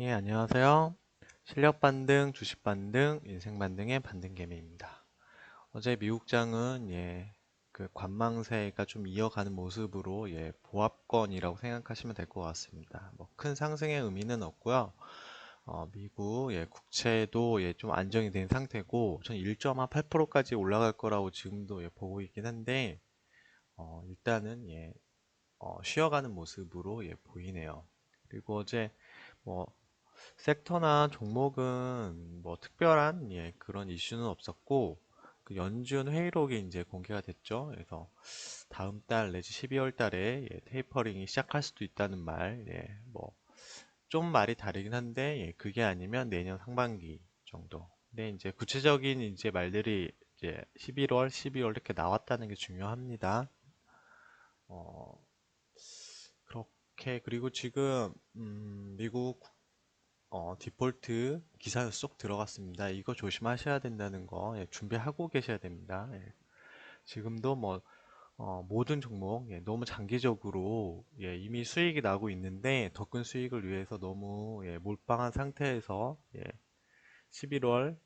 예, 안녕하세요. 실력 반등, 주식 반등, 인생 반등의 반등개미입니다. 어제 미국장은 예, 그 관망세가 좀 이어가는 모습으로 예, 보합권이라고 생각하시면 될 것 같습니다. 뭐 큰 상승의 의미는 없고요. 어, 미국 예, 국채도 예, 좀 안정이 된 상태고 전 1.8%까지 올라갈 거라고 지금도 예, 보고 있긴 한데 어, 일단은 예, 어, 쉬어가는 모습으로 예, 보이네요. 그리고 어제 뭐 섹터나 종목은 뭐 특별한 예, 그런 이슈는 없었고 그 연준 회의록이 이제 공개가 됐죠. 그래서 다음 달 내지 12월 달에 예, 테이퍼링이 시작할 수도 있다는 말, 예, 뭐좀 말이 다르긴 한데 예, 그게 아니면 내년 상반기 정도. 근데 이제 구체적인 이제 말들이 이제 11월, 12월 이렇게 나왔다는 게 중요합니다. 어, 그렇게 그리고 지금 음, 미국 어, 디폴트 기사에 쏙 들어갔습니다. 이거 조심하셔야 된다는 거 예, 준비하고 계셔야 됩니다. 예. 지금도 뭐 어, 모든 종목 예, 너무 장기적으로 예, 이미 수익이 나고 있는데 더 큰 수익을 위해서 너무 예, 몰빵한 상태에서 11월을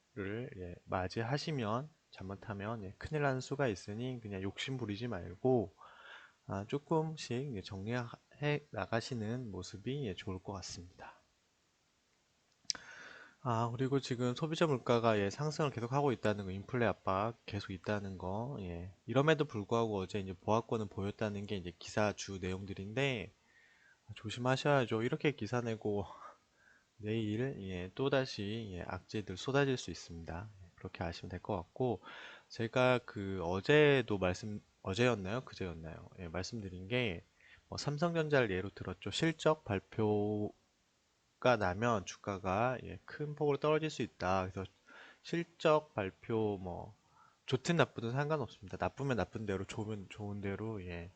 맞이하시면 잘못하면 예, 큰일 나는 수가 있으니 그냥 욕심 부리지 말고 아, 조금씩 정리해 나가시는 모습이 좋을 것 같습니다. 아, 그리고 지금 소비자 물가가 예, 상승을 계속 하고 있다는 거, 인플레 압박 계속 있다는 거, 예. 이럼에도 불구하고 어제 이제 보합권을 보였다는 게 이제 기사 주 내용들인데, 조심하셔야죠. 이렇게 기사 내고 내일 예, 또다시 예, 악재들 쏟아질 수 있습니다. 그렇게 아시면 될 것 같고, 제가 그 어제도 말씀, 어제였나요? 그제였나요? 예, 말씀드린 게, 뭐 삼성전자를 예로 들었죠. 실적 발표 가 나면 주가가 예, 큰 폭으로 떨어질 수 있다. 그래서 실적 발표 뭐 좋든 나쁘든 상관없습니다. 나쁘면 나쁜 대로 좋으면 좋은 대로 예,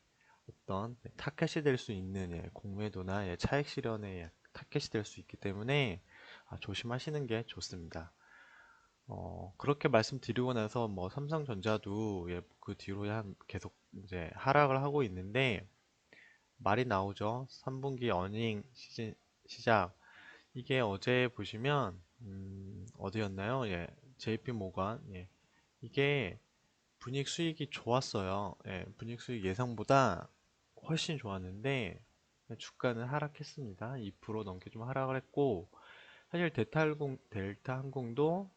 어떤 타켓이 될 수 있는 예, 공매도나 예, 차익 실현의 예, 타켓이 될 수 있기 때문에 아, 조심하시는 게 좋습니다. 어, 그렇게 말씀드리고 나서 뭐 삼성전자도 예, 그 뒤로 한 계속 이제 하락을 하고 있는데 말이 나오죠. 3분기 어닝 시즌 시작 이게 어제 보시면 음, 어디였나요? 예, JP 모간 예. 이게 분익 수익이 좋았어요. 예, 분익 수익 예상보다 훨씬 좋았는데 주가는 하락했습니다. 2% 넘게 좀 하락을 했고 사실 델타항공, 델타 항공도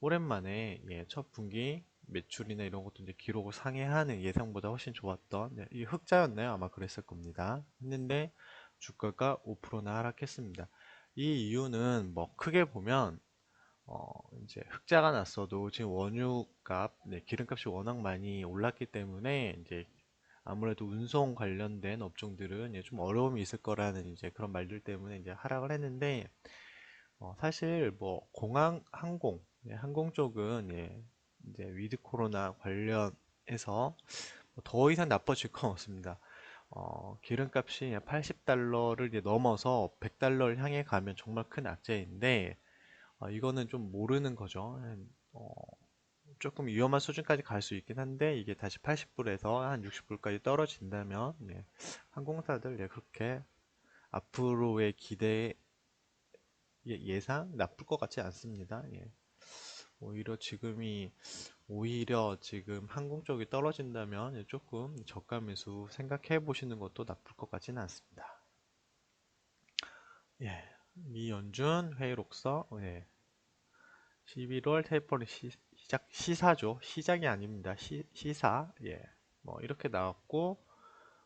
오랜만에 예, 첫 분기 매출이나 이런 것도 이제 기록을 상회하는 예상보다 훨씬 좋았던 예, 이 흑자였나요? 아마 그랬을 겁니다. 했는데 주가가 5%나 하락했습니다. 이 이유는 뭐 크게 보면 어 이제 흑자가 났어도 지금 원유값, 네, 기름값이 워낙 많이 올랐기 때문에 이제 아무래도 운송 관련된 업종들은 좀 어려움이 있을 거라는 이제 그런 말들 때문에 이제 하락을 했는데 어 사실 뭐 공항 항공, 예, 항공 쪽은 예, 이제 위드 코로나 관련해서 뭐더 이상 나빠질 건 없습니다. 어, 기름값이 80달러를 넘어서 100달러를 향해 가면 정말 큰 악재인데 어, 이거는 좀 모르는 거죠. 어, 조금 위험한 수준까지 갈 수 있긴 한데 이게 다시 80불에서 한 60불까지 떨어진다면 예, 항공사들 예, 그렇게 앞으로의 기대 예, 예상 나쁠 것 같지 않습니다. 예. 오히려 지금이 오히려 지금 항공 쪽이 떨어진다면 조금 저가 매수 생각해 보시는 것도 나쁠 것 같지는 않습니다. 예, 미연준 회의록서 예. 11월 테이퍼링 시, 작 시사죠. 시작이 아닙니다. 시, 시사 예, 뭐 이렇게 나왔고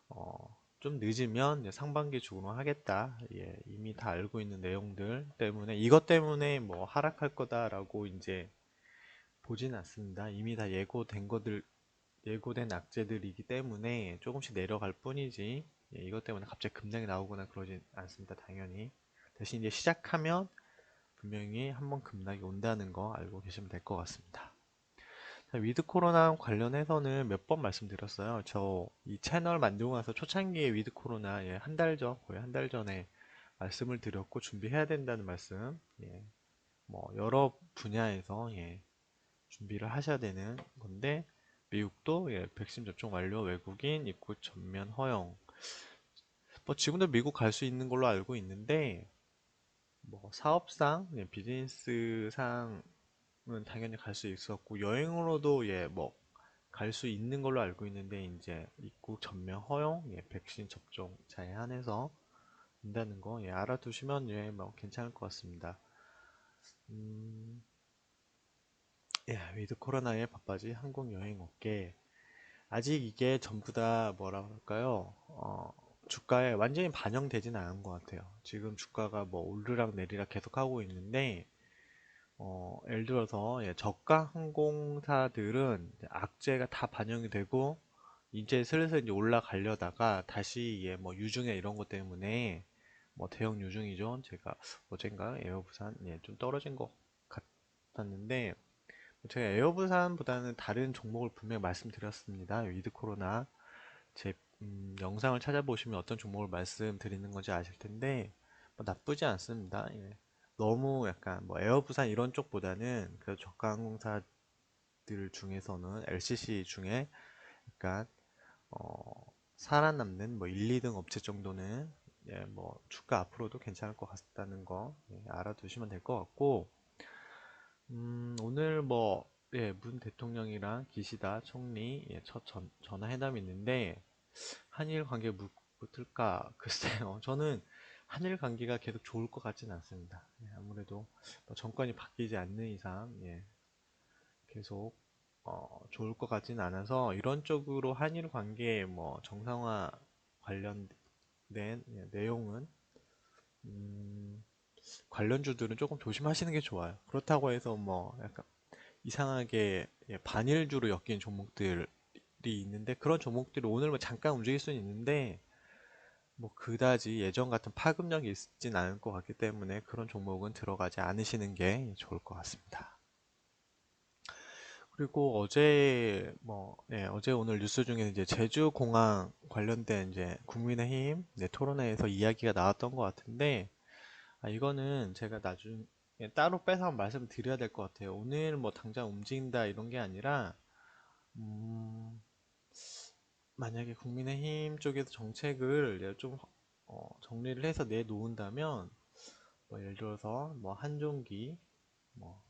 어, 좀 늦으면 상반기 중으로 하겠다. 예, 이미 다 알고 있는 내용들 때문에 이것 때문에 뭐 하락할 거다라고 이제 보진 않습니다. 이미 다 예고된 것들, 예고된 악재들이기 때문에 조금씩 내려갈 뿐이지, 예, 이것 때문에 갑자기 급락이 나오거나 그러진 않습니다. 당연히. 대신 이제 시작하면 분명히 한번 급락이 온다는 거 알고 계시면 될 것 같습니다. 자, 위드 코로나 관련해서는 몇 번 말씀드렸어요. 저 이 채널 만들고 나서 초창기에 위드 코로나 예, 한 달 전, 거의 한 달 전에 말씀을 드렸고 준비해야 된다는 말씀. 예, 뭐 여러 분야에서 예, 준비를 하셔야 되는 건데 미국도 예, 백신 접종 완료 외국인 입국 전면 허용 뭐 지금도 미국 갈 수 있는 걸로 알고 있는데 뭐 사업상, 예, 비즈니스상은 당연히 갈 수 있었고 여행으로도 예, 뭐 갈 수 있는 걸로 알고 있는데 이제 입국 전면 허용, 예, 백신 접종 자에 한해서 된다는 거 예, 알아두시면 예, 뭐 괜찮을 것 같습니다. 음, 예, 위드 코로나에 바빠진 항공 여행 업계 아직 이게 전부 다 뭐라 그럴까요? 어, 주가에 완전히 반영되지는 않은 것 같아요. 지금 주가가 뭐 오르락 내리락 계속 하고 있는데 어, 예를 들어서 예, 저가 항공사들은 악재가 다 반영이 되고 이제 슬슬 이제 올라가려다가 다시 예, 뭐 유중에 이런 것 때문에 뭐 대형 유중이죠. 제가 어젠가 에어부산 예, 좀 떨어진 것 같았는데 제가 에어부산보다는 다른 종목을 분명히 말씀드렸습니다. 위드 코로나 제 음, 영상을 찾아보시면 어떤 종목을 말씀드리는 건지 아실 텐데 뭐 나쁘지 않습니다. 예. 너무 약간 뭐 에어부산 이런 쪽보다는 그 저가 항공사들 중에서는 LCC 중에 약간 어, 살아남는 뭐 1, 2등 업체 정도는 예, 뭐 주가 앞으로도 괜찮을 것 같다는 거 예, 알아두시면 될 것 같고 음, 예, 문 대통령이랑 기시다 총리 예, 첫 전, 전화회담이 있는데 한일 관계 묻, 붙을까? 글쎄요. 저는 한일 관계가 계속 좋을 것 같지는 않습니다. 예, 아무래도 뭐 정권이 바뀌지 않는 이상 예, 계속 어, 좋을 것 같지는 않아서 이런 쪽으로 한일 관계 뭐 정상화 관련된 예, 내용은 음, 관련주들은 조금 조심하시는 게 좋아요. 그렇다고 해서 뭐 약간 이상하게 예, 반일주로 엮인 종목들이 있는데 그런 종목들이 오늘 뭐 잠깐 움직일 수는 있는데 뭐 그다지 예전 같은 파급력이 있진 않을 것 같기 때문에 그런 종목은 들어가지 않으시는 게 좋을 것 같습니다. 그리고 어제 뭐 예, 어제 오늘 뉴스 중에 이제 제주 공항 관련된 이제 국민의힘 네, 토론회에서 이야기가 나왔던 것 같은데 아, 이거는 제가 나중 에 따로 빼서 말씀드려야 될 것 같아요. 오늘 뭐 당장 움직인다 이런 게 아니라 음, 만약에 국민의힘 쪽에서 정책을 좀 어, 정리를 해서 내놓은다면 뭐 예를 들어서 뭐 한종기 뭐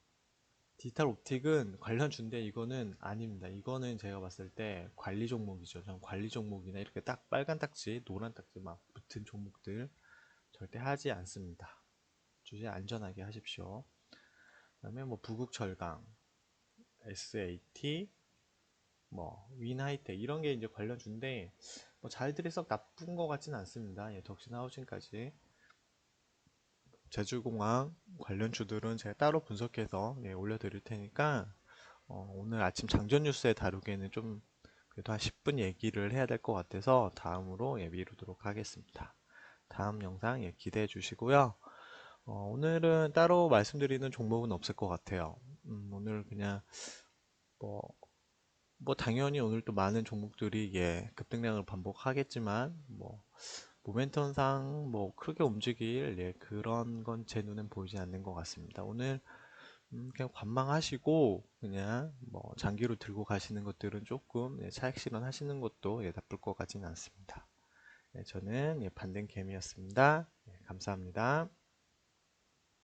디지털 옵틱은 관련 준데 이거는 아닙니다. 이거는 제가 봤을 때 관리 종목이죠. 전 관리 종목이나 이렇게 딱 빨간 딱지, 노란 딱지 막 붙은 종목들 절대 하지 않습니다. 주제 안전하게 하십시오. 그 다음에 뭐 부국철강, SAT, 뭐 윈하이텍 이런 게 이제 관련주인데 뭐 자리들이 썩 나쁜 것 같지는 않습니다. 예, 덕신 하우징까지 제주공항 관련주들은 제가 따로 분석해서 예, 올려드릴 테니까 어, 오늘 아침 장전 뉴스에 다루기에는 좀 그래도 한 10분 얘기를 해야 될 것 같아서 다음으로 예, 미루도록 하겠습니다. 다음 영상 예, 기대해 주시고요. 어, 오늘은 따로 말씀드리는 종목은 없을 것 같아요. 음, 오늘 그냥 뭐, 뭐 당연히 오늘 또 많은 종목들이 예, 급등량을 반복하겠지만 뭐 모멘텀상 뭐 크게 움직일 예, 그런 건 제 눈엔 보이지 않는 것 같습니다. 오늘 음, 그냥 관망하시고 그냥 뭐 장기로 들고 가시는 것들은 조금 예, 차익 실현하시는 것도 예, 나쁠 것 같지는 않습니다. 네, 저는 예, 반den캠이었습니다. 예, 감사합니다.